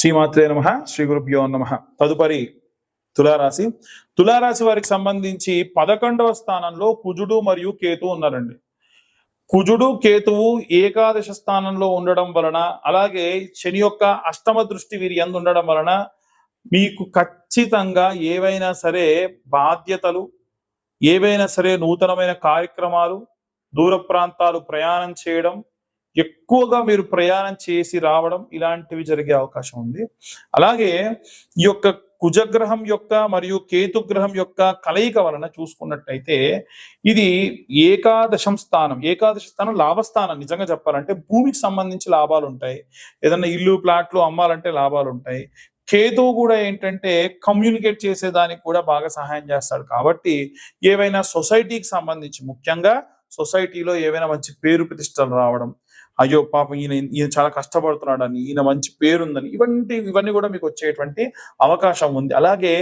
శ్రీమాత్రే నమ శ్రీ గురుభ్యో నమ. తదుపరి తులారాశి. తులారాశి వారికి సంబంధించి పదకొండవ స్థానంలో కుజుడు మరియు కేతు ఉన్నారండి. కుజుడు కేతువు ఏకాదశ స్థానంలో ఉండడం వలన అలాగే శని యొక్క అష్టమ దృష్టి వీరి ఎందు ఉండడం వలన మీకు ఖచ్చితంగా ఏవైనా సరే బాధ్యతలు ఏవైనా సరే నూతనమైన కార్యక్రమాలు దూర ప్రాంతాలు ప్రయాణం చేయడం ఎక్కువగా మీరు ప్రయాణం చేసి రావడం ఇలాంటివి జరిగే అవకాశం ఉంది. అలాగే ఈ యొక్క కుజగ్రహం యొక్క మరియు కేతుగ్రహం యొక్క కలయిక వలన చూసుకున్నట్టయితే ఇది ఏకాదశం స్థానం. ఏకాదశ స్థానం లాభస్థానం. నిజంగా చెప్పాలంటే భూమికి సంబంధించి లాభాలు ఉంటాయి ఏదన్నా ఇల్లు ప్లాట్లు అమ్మాలంటే లాభాలు ఉంటాయి కేతువు కూడా ఏంటంటే కమ్యూనికేట్ చేసేదానికి కూడా బాగా సహాయం చేస్తాడు. కాబట్టి ఏవైనా సొసైటీకి సంబంధించి ముఖ్యంగా సొసైటీలో ఏవైనా మంచి పేరు ప్రతిష్టలు రావడం అయ్యో పాపం ఈయన ఈయన చాలా కష్టపడుతున్నాడని ఈయన మంచి పేరుందని ఇవంటి ఇవన్నీ కూడా మీకు వచ్చేటువంటి అవకాశం ఉంది. అలాగే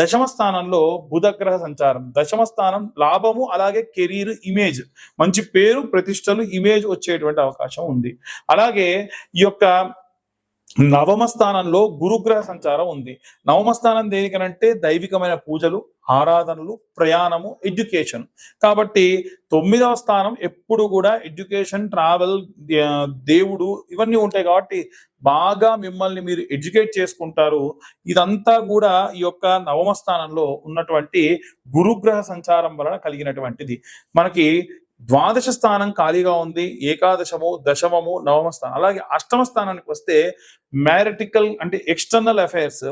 దశమ స్థానంలో బుధగ్రహ సంచారం. దశమ స్థానం లాభము అలాగే కెరీర్ ఇమేజ్. మంచి పేరు ప్రతిష్టలు ఇమేజ్ వచ్చేటువంటి అవకాశం ఉంది. అలాగే ఈ యొక్క నవమ స్థానంలో గురుగ్రహ సంచారం ఉంది. నవమ స్థానం దేనికనంటే దైవికమైన పూజలు ఆరాధనలు ప్రయాణము ఎడ్యుకేషన్. కాబట్టి తొమ్మిదవ స్థానం ఎప్పుడు కూడా ఎడ్యుకేషన్ ట్రావెల్ దేవుడు ఇవన్నీ ఉంటాయి కాబట్టి బాగా మిమ్మల్ని మీరు ఎడ్యుకేట్ చేసుకుంటారు. ఇదంతా కూడా ఈ యొక్క నవమ స్థానంలో ఉన్నటువంటి గురుగ్రహ సంచారం వలన కలిగినటువంటిది. మనకి ద్వాదశ స్థానం ఖాళీగా ఉంది ఏకాదశము దశమము నవమ స్థానం. అలాగే అష్టమ స్థానానికి వస్తే మ్యారిటికల్ అంటే ఎక్స్టర్నల్ అఫైర్స్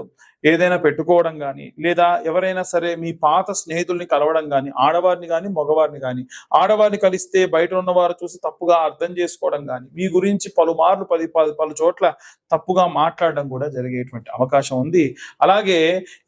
ఏదైనా పెట్టుకోవడం కానీ లేదా ఎవరైనా సరే మీ పాత స్నేహితుల్ని కలవడం కానీ ఆడవారిని కానీ మగవారిని కానీ ఆడవారిని కలిస్తే బయట ఉన్నవారు చూసి తప్పుగా అర్థం చేసుకోవడం కానీ మీ గురించి పలుమార్లు పది పలు పలు చోట్ల తప్పుగా మాట్లాడడం కూడా జరిగేటువంటి అవకాశం ఉంది. అలాగే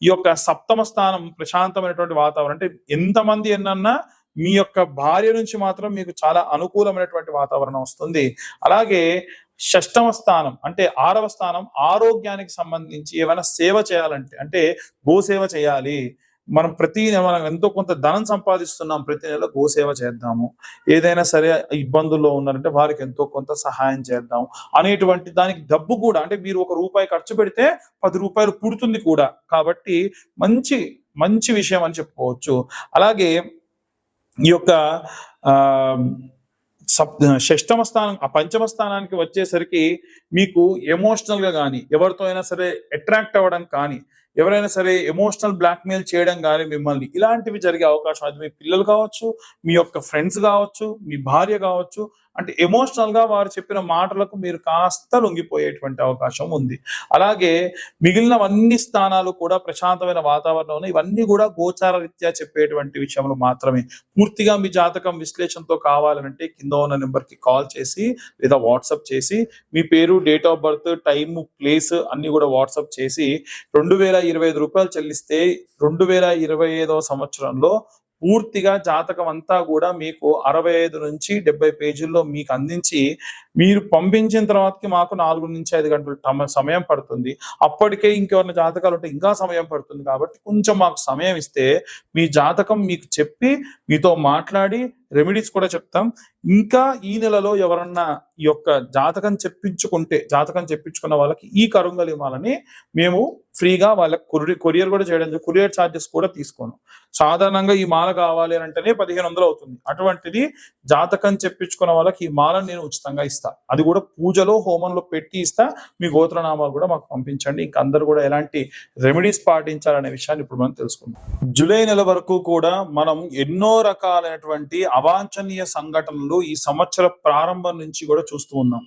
ఈ యొక్క సప్తమ స్థానం ప్రశాంతమైనటువంటి వాతావరణం అంటే ఎంతమంది ఎన్నన్నా మీ యొక్క భార్య నుంచి మాత్రం మీకు చాలా అనుకూలమైనటువంటి వాతావరణం వస్తుంది. అలాగే షష్టమ స్థానం అంటే ఆరవ స్థానం ఆరోగ్యానికి సంబంధించి ఏమైనా సేవ చేయాలంటే అంటే గోసేవ చేయాలి. మనం ప్రతి నెల మనం ఎంతో కొంత ధనం సంపాదిస్తున్నాం ప్రతి నెల గోసేవ చేద్దాము. ఏదైనా సరే ఇబ్బందుల్లో ఉన్నారంటే వారికి ఎంతో కొంత సహాయం చేద్దాం. అనేటువంటి దానికి డబ్బు కూడా అంటే మీరు ఒక రూపాయి ఖర్చు పెడితే పది రూపాయలు పుడుతుంది కూడా. కాబట్టి మంచి మంచి విషయం అని చెప్పుకోవచ్చు. అలాగే ఈ యొక్క షష్టమ స్థానం ఆ పంచమ స్థానానికి వచ్చేసరికి మీకు ఎమోషనల్గా కానీ ఎవరితో అయినా సరే అట్రాక్ట్ అవ్వడం కానీ ఎవరైనా సరే ఎమోషనల్ బ్లాక్మెయిల్ చేయడం కానీ మిమ్మల్ని ఇలాంటివి జరిగే అవకాశం అది మీ పిల్లలు కావచ్చు మీ యొక్క ఫ్రెండ్స్ కావచ్చు మీ భార్య కావచ్చు అంటే ఎమోషనల్గా వారు చెప్పిన మాటలకు మీరు కాస్త లొంగిపోయేటువంటి అవకాశం ఉంది. అలాగే మిగిలిన అన్ని స్థానాలు కూడా ప్రశాంతమైన వాతావరణం ఇవన్నీ కూడా గోచార రీత్యా చెప్పేటువంటి విషయంలో మాత్రమే. పూర్తిగా మీ జాతకం విశ్లేషణతో కావాలంటే కింద ఉన్న నెంబర్కి కాల్ చేసి లేదా వాట్సాప్ చేసి మీ పేరు date of birth time place అన్ని కూడా వాట్సాప్ చేసి రెండు వేల ఇరవై ఐదు రూపాయలు చెల్లిస్తే రెండు వేల ఇరవై ఐదవ సంవత్సరంలో పూర్తిగా జాతకం అంతా కూడా మీకు అరవై ఐదు నుంచి డెబ్బై పేజీల్లో మీకు అందించి మీరు పంపించిన తర్వాతకి మాకు నాలుగు నుంచి ఐదు గంటలు సమయం పడుతుంది. అప్పటికే ఇంకెవరిన జాతకాలు ఉంటే ఇంకా సమయం పడుతుంది కాబట్టి కొంచెం మాకు సమయం ఇస్తే మీ జాతకం మీకు చెప్పి మీతో మాట్లాడి రెమెడీస్ కూడా చెప్తాం. ఇంకా ఈ నెలలో ఎవరన్నా ఈ యొక్క జాతకం చెప్పించుకుంటే జాతకం చెప్పించుకున్న వాళ్ళకి ఈ కరుంగలి మాలని మేము ఫ్రీగా వాళ్ళకి కొరియర్ కొరియర్ కూడా చేయడం కొరియర్ ఛార్జెస్ కూడా తీసుకోను. సాధారణంగా ఈ మాల కావాలి అని అంటేనే పదిహేను వందలు అవుతుంది. అటువంటిది జాతకం చెప్పించుకున్న వాళ్ళకి ఈ మాలను నేను ఉచితంగా ఇస్తాను. ఇస్తా అది కూడా పూజలో హోమంలో పెట్టి ఇస్తా. మీ గోత్రనామాలు కూడా మాకు పంపించండి. ఇంకా అందరూ కూడా ఎలాంటి రెమెడీస్ పాటించాలనే విషయాన్ని ఇప్పుడు మనం తెలుసుకుందాం. జూలై నెల వరకు కూడా మనం ఎన్నో రకాలైనటువంటి అవాంఛనీయ సంఘటనలు ఈ సంవత్సర ప్రారంభం నుంచి కూడా చూస్తూ ఉన్నాం.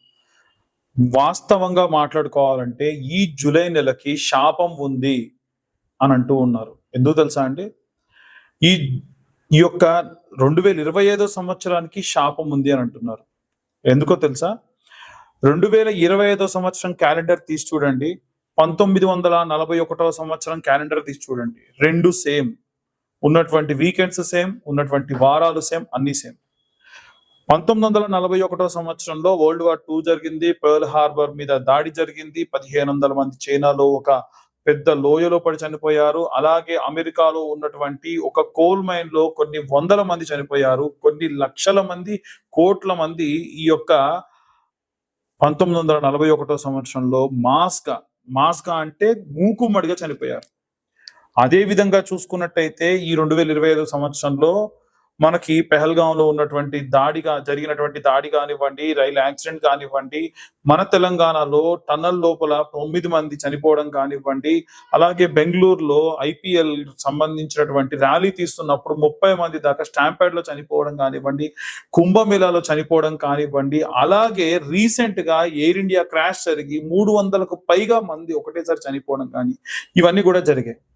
వాస్తవంగా మాట్లాడుకోవాలంటే ఈ జూలై నెలకి శాపం ఉంది అని అంటూ ఉన్నారు. ఎందుకు తెలుసా అండి? ఈ ఈ యొక్క రెండు వేల ఇరవై ఐదో సంవత్సరానికి శాపం ఉంది అని అంటున్నారు. ఎందుకో తెలుసా? రెండు వేల ఇరవై ఐదో సంవత్సరం క్యాలెండర్ తీసి చూడండి. పంతొమ్మిది వందల నలభై ఒకటో సంవత్సరం క్యాలెండర్ తీసి చూడండి. రెండు సేమ్. ఉన్నటువంటి వీకెండ్స్ సేమ్ ఉన్నటువంటి వారాలు సేమ్ అన్ని సేమ్. పంతొమ్మిది వందల నలభై ఒకటో సంవత్సరంలో వరల్డ్ వార్ టూ జరిగింది. పర్ల్ హార్బర్ మీద దాడి జరిగింది. పదిహేను వందల మంది చైనాలో ఒక పెద్ద లోయలో పడి చనిపోయారు. అలాగే అమెరికాలో ఉన్నటువంటి ఒక కోల్ మైన్లో కొన్ని వందల మంది చనిపోయారు. కొన్ని లక్షల మంది కోట్ల మంది ఈ యొక్క పంతొమ్మిది వందల నలభై ఒకటో సంవత్సరంలో మాస్గా మాస్గా అంటే మూకుమ్మడిగా చనిపోయారు. అదే విధంగా చూసుకున్నట్టయితే ఈ రెండు వేల ఇరవై ఐదు సంవత్సరంలో మనకి పెహల్గాంలో ఉన్నటువంటి దాడిగా జరిగినటువంటి దాడి కానివ్వండి రైలు యాక్సిడెంట్ కానివ్వండి మన తెలంగాణలో టన్నల్ లోపల తొమ్మిది మంది చనిపోవడం కానివ్వండి అలాగే బెంగళూరులో ఐపీఎల్ సంబంధించినటువంటి ర్యాలీ తీస్తున్నప్పుడు ముప్పై మంది దాకా స్టాంపేడ్లో చనిపోవడం కానివ్వండి కుంభమేళాలో చనిపోవడం కానివ్వండి అలాగే రీసెంట్గా ఎయిర్ ఇండియా క్రాష్ జరిగి మూడు వందలకు పైగా మంది ఒకటేసారి చనిపోవడం కానీ ఇవన్నీ కూడా జరిగాయి.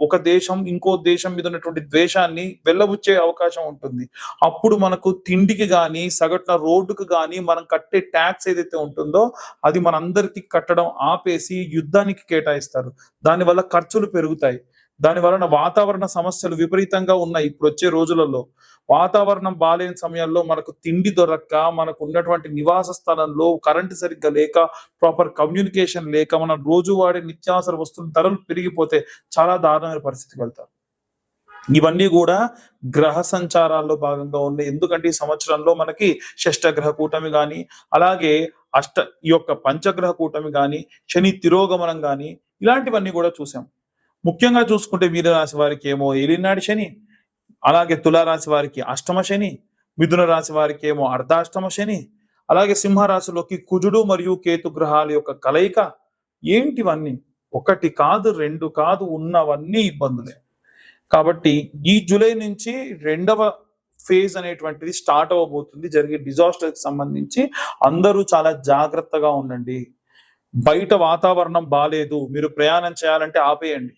ఒక దేశం ఇంకో దేశం మీద ఉన్నటువంటి ద్వేషాన్ని వెళ్ళబుచ్చే అవకాశం ఉంటుంది. అప్పుడు మనకు తిండికి కానీ సగటున రోడ్డుకు గాని మనం కట్టే ట్యాక్స్ ఏదైతే ఉంటుందో అది మనందరికీ కట్టడం ఆపేసి యుద్ధానికి కేటాయిస్తారు. దానివల్ల ఖర్చులు పెరుగుతాయి. దాని వలన వాతావరణ సమస్యలు విపరీతంగా ఉన్నాయి. ఇప్పుడు వచ్చే రోజులలో వాతావరణం బాలేని సమయాల్లో మనకు తిండి దొరక్క మనకు ఉన్నటువంటి నివాస స్థలంలో కరెంటు సరిగ్గా లేక ప్రాపర్ కమ్యూనికేషన్ లేక మనం రోజు వాడే నిత్యావసర వస్తువుల ధరలు పెరిగిపోతే చాలా దారుణమైన పరిస్థితికి వెళ్తారు. ఇవన్నీ కూడా గ్రహ సంచారాల్లో భాగంగా ఉన్నాయి. ఎందుకంటే ఈ సంవత్సరంలో మనకి షష్టగ్రహ కూటమి కానీ అలాగే అష్ట ఈ యొక్క పంచగ్రహ కూటమి కానీ శని తిరోగమనం కానీ ఇలాంటివన్నీ కూడా చూసాం. ముఖ్యంగా చూసుకుంటే వీరరాశి వారికి ఏమో ఏలినాడి శని అలాగే తులారాశి వారికి అష్టమ శని మిథున రాశి వారికి ఏమో అర్ధాష్టమ శని అలాగే సింహరాశిలోకి కుజుడు మరియు కేతు గ్రహాల యొక్క కలయిక ఏంటివన్నీ? ఒకటి కాదు రెండు కాదు ఉన్నవన్నీ ఇబ్బందులే. కాబట్టి ఈ జూలై నుంచి రెండవ ఫేజ్ అనేటువంటిది స్టార్ట్ అవ్వబోతుంది. జరిగే డిజాస్టర్కి సంబంధించి అందరూ చాలా జాగ్రత్తగా ఉండండి. బయట వాతావరణం బాగాలేదు మీరు ప్రయాణం చేయాలంటే ఆపేయండి.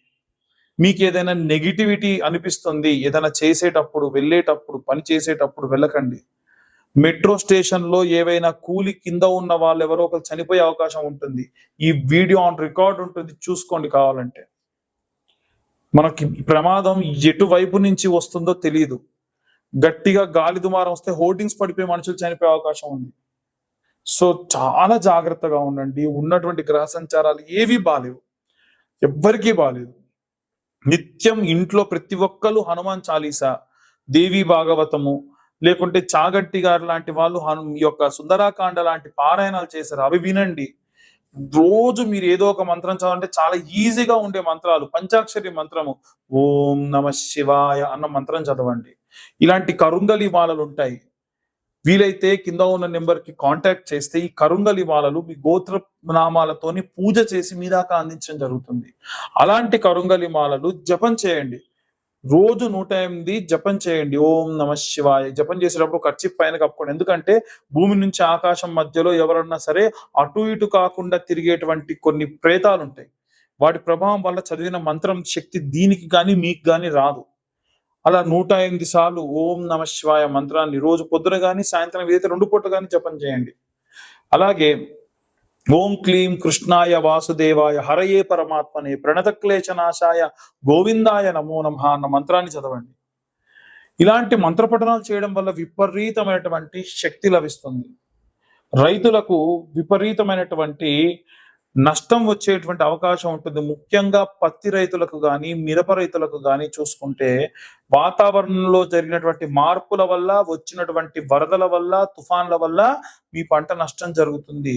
మీకు ఏదైనా నెగిటివిటీ అనిపిస్తుంది ఏదైనా చేసేటప్పుడు వెళ్ళేటప్పుడు పని చేసేటప్పుడు వెళ్ళకండి. మెట్రో స్టేషన్లో ఏవైనా కూలి కింద ఉన్న వాళ్ళు ఎవరో ఒకరు చనిపోయే అవకాశం ఉంటుంది. ఈ వీడియో ఆన్ రికార్డ్ ఉంటుంది చూసుకోండి కావాలంటే. మనకి ప్రమాదం ఎటువైపు నుంచి వస్తుందో తెలియదు గట్టిగా గాలి దుమారం వస్తే హోర్డింగ్స్ పడిపోయి మనుషులు చనిపోయే అవకాశం ఉంది. సో చాలా జాగ్రత్తగా ఉండండి. ఉన్నటువంటి గ్రహ సంచారాలు ఏవి బాలేవు. ఎవ్వరికీ బాలేదు. నిత్యం ఇంట్లో ప్రతి ఒక్కరు హనుమాన్ చాలీసా దేవి భాగవతము లేకుంటే చాగట్టి గారు లాంటి వాళ్ళు హను ఈ యొక్క సుందరాకాండ లాంటి పారాయణాలు చేశారు. అవి వినండి. రోజు మీరు ఏదో ఒక మంత్రం చదవాలంటే చాలా ఈజీగా ఉండే మంత్రాలు. పంచాక్షరి మంత్రము ఓం నమ శివాయ అన్న మంత్రం చదవండి. ఇలాంటి కరుంగలి మాలలు ఉంటాయి. వీలైతే కింద ఉన్న నెంబర్కి కాంటాక్ట్ చేస్తే ఈ కరుంగలి మాలలు మీ గోత్ర నామాలతోని పూజ చేసి మీ దాకా అందించడం జరుగుతుంది. అలాంటి కరుంగలి మాలలు జపం చేయండి. రోజు నూట ఎనిమిది జపం చేయండి. ఓం నమ శివాయ. జపం చేసేటప్పుడు ఖర్చు పైన కప్పుకోండి. ఎందుకంటే భూమి నుంచి ఆకాశం మధ్యలో ఎవరన్నా సరే అటు ఇటు కాకుండా తిరిగేటువంటి కొన్ని ప్రేతాలు ఉంటాయి వాటి ప్రభావం వల్ల చదివిన మంత్రం శక్తి దీనికి కానీ మీకు కానీ రాదు. అలా నూట ఎనిమిది సార్లు ఓం నమ శివాయ మంత్రాన్ని రోజు పొద్దున కానీ సాయంత్రం ఏదైతే రెండు పూట కానీ జపం చేయండి. అలాగే ఓం క్లీం కృష్ణాయ వాసుదేవాయ హరయే పరమాత్మనే ప్రణత క్లేశనాశాయ గోవిందాయ నమో నమ అన్న మంత్రాన్ని చదవండి. ఇలాంటి మంత్రపఠనాలు చేయడం వల్ల విపరీతమైనటువంటి శక్తి లభిస్తుంది. రైతులకు విపరీతమైనటువంటి నష్టం వచ్చేటువంటి అవకాశం ఉంటుంది. ముఖ్యంగా పత్తి రైతులకు కానీ మిరప రైతులకు కానీ చూసుకుంటే వాతావరణంలో జరిగినటువంటి మార్పుల వల్ల వచ్చినటువంటి వరదల వల్ల తుఫాన్ల వల్ల మీ పంట నష్టం జరుగుతుంది.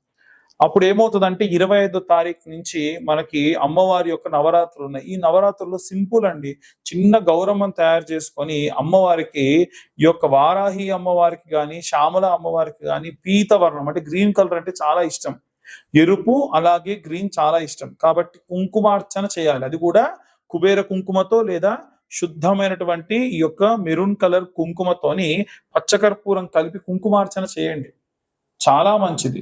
అప్పుడు ఏమవుతుందంటే ఇరవై ఐదో తారీఖు నుంచి మనకి అమ్మవారి యొక్క నవరాత్రులు ఉన్నాయి. ఈ నవరాత్రుల్లో సింపుల్ అండి. చిన్న గౌరమ్మను తయారు చేసుకొని అమ్మవారికి ఈ యొక్క వారాహి అమ్మవారికి కానీ శ్యామల అమ్మవారికి కానీ పీత వర్ణం అంటే గ్రీన్ కలర్ అంటే చాలా ఇష్టం. ఎరుపు అలాగే గ్రీన్ చాలా ఇష్టం. కాబట్టి కుంకుమార్చన చేయాలి. అది కూడా కుబేర కుంకుమతో లేదా శుద్ధమైనటువంటి ఈ యొక్క మెరూన్ కలర్ కుంకుమతోని పచ్చకర్పూరం కలిపి కుంకుమార్చన చేయండి. చాలా మంచిది.